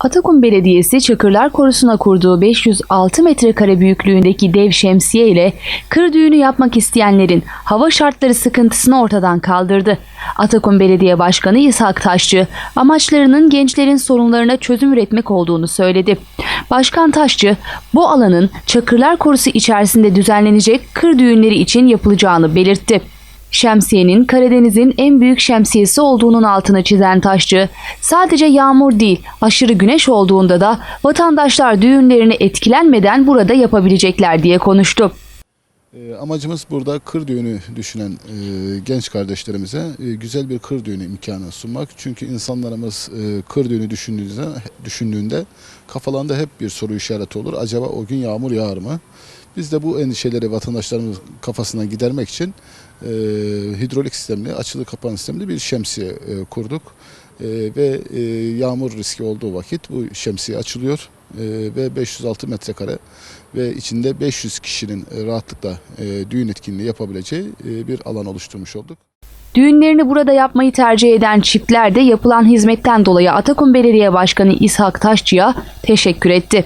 Atakum Belediyesi Çakırlar Korusu'na kurduğu 506 metrekare büyüklüğündeki dev şemsiye ile kır düğünü yapmak isteyenlerin hava şartları sıkıntısını ortadan kaldırdı. Atakum Belediye Başkanı İshak Taşçı amaçlarının gençlerin sorunlarına çözüm üretmek olduğunu söyledi. Başkan Taşçı bu alanın Çakırlar Korusu içerisinde düzenlenecek kır düğünleri için yapılacağını belirtti. Şemsiyenin Karadeniz'in en büyük şemsiyesi olduğunun altını çizen Taşçı, sadece yağmur değil aşırı güneş olduğunda da vatandaşlar düğünlerini etkilenmeden burada yapabilecekler diye konuştu. E, Amacımız burada kır düğünü düşünen e, genç kardeşlerimize e, güzel bir kır düğünü imkanı sunmak. Çünkü insanlarımız e, kır düğünü düşündüğünde, düşündüğünde kafalarında hep bir soru işareti olur. Acaba o gün yağmur yağar mı? Biz de bu endişeleri vatandaşlarımız kafasından gidermek için e, hidrolik sistemli, açılı kapalı sistemli bir şemsiye e, kurduk. E, ve e, yağmur riski olduğu vakit bu şemsiye açılıyor e, ve 506 metrekare ve içinde 500 kişinin e, rahatlıkla e, düğün etkinliği yapabileceği e, bir alan oluşturmuş olduk. Düğünlerini burada yapmayı tercih eden çiftler de yapılan hizmetten dolayı Atakum Belediye Başkanı İshak Taşçı'ya teşekkür etti.